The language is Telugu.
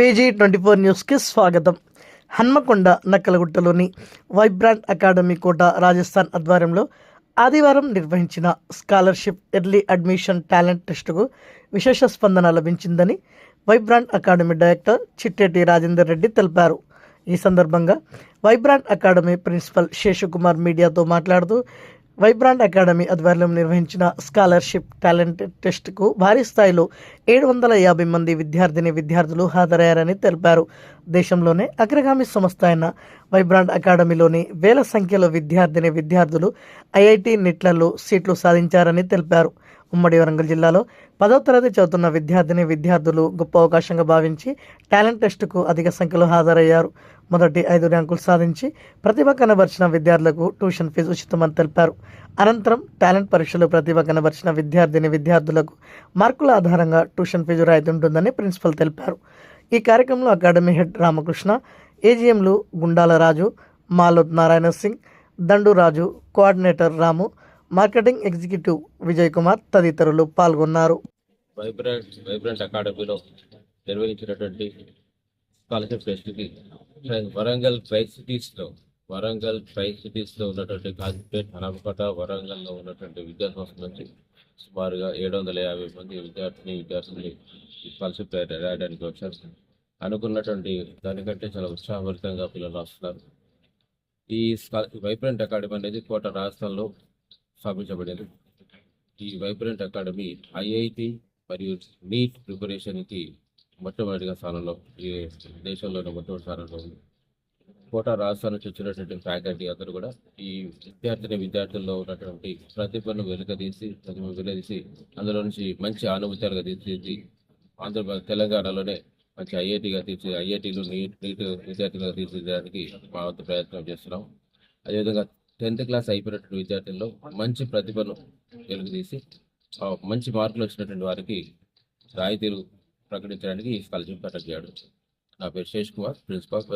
విజీ ట్వంటీ ఫోర్ న్యూస్కి స్వాగతం. హన్మకొండ నక్కలగుట్టలోని వైబ్రాంట్ అకాడమీ కోట రాజస్థాన్ ఆధ్వర్యంలో ఆదివారం నిర్వహించిన స్కాలర్షిప్ ఎర్లీ అడ్మిషన్ టాలెంట్ టెస్టుకు విశేష స్పందన లభించిందని vibrant academy director Chitteti Rajender Reddy తెలిపారు. ఈ సందర్భంగా వైబ్రాంట్ అకాడమీ ప్రిన్సిపల్ శేషుకుమార్ మీడియాతో మాట్లాడుతూ వైబ్రాంట్ అకాడమీ ఆధ్వర్యంలో నిర్వహించిన స్కాలర్షిప్ టాలెంట్ టెస్ట్కు భారీ స్థాయిలో ఏడు వందల యాభై మంది విద్యార్థిని విద్యార్థులు హాజరయ్యారని తెలిపారు. దేశంలోనే అగ్రగామి సంస్థ అయిన వైబ్రాండ్ అకాడమీలోని వేల సంఖ్యలో విద్యార్థిని విద్యార్థులు ఐఐటి నిట్లలో సీట్లు సాధించారని తెలిపారు. ఉమ్మడి వరంగల్ జిల్లాలో పదో తరగతి చదువుతున్న విద్యార్థిని విద్యార్థులు గొప్ప అవకాశంగా భావించి టాలెంట్ టెస్టుకు అధిక సంఖ్యలో హాజరయ్యారు. మొదటి ఐదు ర్యాంకులు సాధించి ప్రతిభ కనబరిచిన విద్యార్థులకు ట్యూషన్ ఫీజు ఉచితమని తెలిపారు. అనంతరం టాలెంట్ పరీక్షలో ప్రతిభ కనబరిచిన విద్యార్థిని విద్యార్థులకు మార్కుల ఆధారంగా ట్యూషన్ ఫీజు రాయితీ ఉంటుందని ప్రిన్సిపల్ తెలిపారు. ఈ కార్యక్రమంలో academy head Ramakrishna ఏజీఎంలు Gundala Raju Malod Narayana Singh Dandu Raju coordinator Ramu marketing executive Vijay Kumar తదితరులు పాల్గొన్నారు. వైబ్రెంట్ వైబ్రెంట్ అకాడమీలో నిర్వహించినటువంటి స్కాలర్షిప్ టెస్ట్కి వరంగల్ ట్రై సిటీస్లో వరంగల్ ట్రై సిటీస్లో ఉన్నటువంటి కాజిపేట్ హనమకొండ వరంగల్లో ఉన్నటువంటి విద్యా సంస్థల నుంచి సుమారుగా ఏడు వందల యాభై మంది విద్యార్థిని విద్యార్థులని ఈ రాయడానికి వచ్చారు. అనుకున్నటువంటి దానికంటే చాలా ఉత్సాహభరితంగా పిల్లలు రాస్తున్నారు ఈ వైబ్రెంట్ అకాడమీ అనేది కోట రాజస్థాన్లో స్థాపించబడింది. ఈ వైబ్రెంట్ అకాడమీ ఐఐటి మరియు నీట్ ప్రిపరేషన్కి మొట్టమొదటిగా స్థానంలో ఈ దేశంలోనే మొట్టమొదటి స్థానంలో ఉంది. కోటా రాజస్థాన్ వచ్చినటువంటి ఫ్యాకల్టీ అందరూ కూడా ఈ విద్యార్థిని విద్యార్థుల్లో ఉన్నటువంటి ప్రతిభను వెలుకదీసి ప్రతిభ వెలుగదీసి అందులో నుంచి మంచి అనుభూతాలుగా తీర్చిది ఆంధ్ర తెలంగాణలోనే మంచి ఐఐటిగా తీర్చి ఐఐటీలు నీట్ నీట్ విద్యార్థులుగా తీర్చిదిద్దడానికి మా వంతు ప్రయత్నం చేస్తున్నాం. అదేవిధంగా టెన్త్ క్లాస్ అయిపోయినటువంటి విద్యార్థుల్లో మంచి ప్రతిభను వెలుగుదీసి మంచి మార్కులు వచ్చినటువంటి వారికి రాయితీలు ప్రకటించడానికి ఈ స్కాలర్షిప్ కండక్ట్ చేయడం. నా పేరు శేష్ కుమార్ ప్రిన్సిపాల్